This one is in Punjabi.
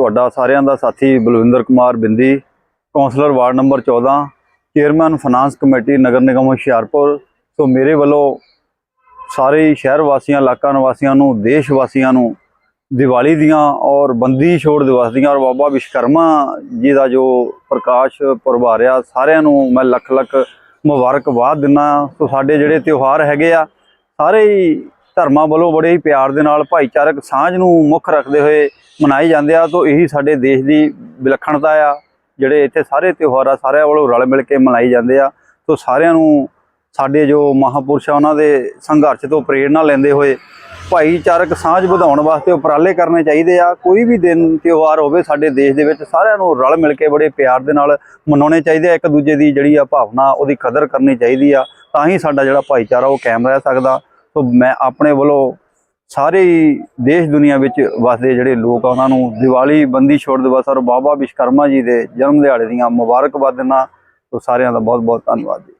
ਤੁਹਾਡਾ ਸਾਰਿਆਂ ਦਾ ਸਾਥੀ Balwinder Kumar Bindi councillor ward number 14 chairman finance committee ਨਗਰ ਨਿਗਮ ਹੁਸ਼ਿਆਰਪੁਰ। ਸੋ ਮੇਰੇ ਵੱਲੋਂ ਸਾਰੇ ਸ਼ਹਿਰ ਵਾਸੀਆਂ, ਇਲਾਕਾ ਨਿਵਾਸੀਆਂ ਨੂੰ, ਦੇਸ਼ ਵਾਸੀਆਂ ਨੂੰ ਦੀਵਾਲੀ ਦੀਆਂ ਔਰ ਬੰਦੀ ਛੋੜ ਦਿਵਸ ਦੀਆਂ ਔਰ ਬਾਬਾ ਵਿਸ਼ਕਰਮਾ ਜੀ ਦਾ ਜੋ ਪ੍ਰਕਾਸ਼ ਪੁਰਬ ਆ ਰਿਹਾ ਸਾਰਿਆਂ ਨੂੰ ਮੈਂ ਲੱਖ ਲੱਖ ਮੁਬਾਰਕਬਾਦ ਦਿੰਦਾ ਸੋ ਸਾਡੇ ਜਿਹੜੇ ਤਿਉਹਾਰ ਹੈਗੇ ਆ, ਸਾਰੇ ਹੀ ਧਰਮਾਂ ਵੱਲੋਂ ਬੜੇ ਹੀ ਪਿਆਰ ਦੇ ਨਾਲ ਭਾਈਚਾਰਕ ਸਾਂਝ ਨੂੰ ਮੁੱਖ ਰੱਖਦੇ ਹੋਏ ਮਨਾਏ ਜਾਂਦੇ ਆ, ਤੋਂ ਇਹੀ ਸਾਡੇ ਦੇਸ਼ ਦੀ ਵਿਲੱਖਣਤਾ ਆ, ਜਿਹੜੇ ਇੱਥੇ ਸਾਰੇ ਤਿਉਹਾਰ ਆ, ਸਾਰਿਆਂ ਵੱਲੋਂ ਰਲ ਮਿਲ ਕੇ ਮਨਾਏ ਜਾਂਦੇ ਆ। ਤੋਂ ਸਾਰਿਆਂ ਨੂੰ ਸਾਡੇ ਜੋ ਮਹਾਪੁਰਸ਼ ਆ, ਉਹਨਾਂ ਦੇ ਸੰਘਰਸ਼ ਤੋਂ ਪ੍ਰੇਰਣਾ ਲੈਂਦੇ ਹੋਏ ਭਾਈਚਾਰਕ ਸਾਂਝ ਵਧਾਉਣ ਵਾਸਤੇ ਉਪਰਾਲੇ ਕਰਨੇ ਚਾਹੀਦੇ ਆ। ਕੋਈ ਵੀ ਦਿਨ ਤਿਉਹਾਰ ਹੋਵੇ ਸਾਡੇ ਦੇਸ਼ ਦੇ ਵਿੱਚ, ਸਾਰਿਆਂ ਨੂੰ ਰਲ ਮਿਲ ਕੇ ਬੜੇ ਪਿਆਰ ਦੇ ਨਾਲ ਮਨਾਉਣੇ ਚਾਹੀਦੇ ਆ। ਇੱਕ ਦੂਜੇ ਦੀ ਜਿਹੜੀ ਆ ਭਾਵਨਾ, ਉਹਦੀ ਕਦਰ ਕਰਨੀ ਚਾਹੀਦੀ ਆ। ਤਾਂ ਹੀ ਸਾਡਾ ਜਿਹੜਾ ਭਾਈਚਾਰਾ, ਉਹ ਕਾਇਮ ਰਹਿ ਸਕਦਾ। ਸੋ ਮੈਂ ਆਪਣੇ ਵੱਲੋਂ ਸਾਰੇ ਦੇਸ਼ ਦੁਨੀਆ ਵਿੱਚ ਵਸਦੇ ਜਿਹੜੇ ਲੋਕ ਆ, ਉਹਨਾਂ ਨੂੰ ਦੀਵਾਲੀ ਬੰਦੀ ਛੋੜ ਦਿਵਸ ਔਰ ਬਾਬਾ ਵਿਸ਼ਕਰਮਾ ਜੀ ਦੇ ਜਨਮ ਦਿਹਾੜੇ ਦੀਆਂ ਮੁਬਾਰਕਬਾਦ ਦਿੰਦਾ ਸੋ ਸਾਰਿਆਂ ਦਾ ਬਹੁਤ ਬਹੁਤ ਧੰਨਵਾਦ ਜੀ।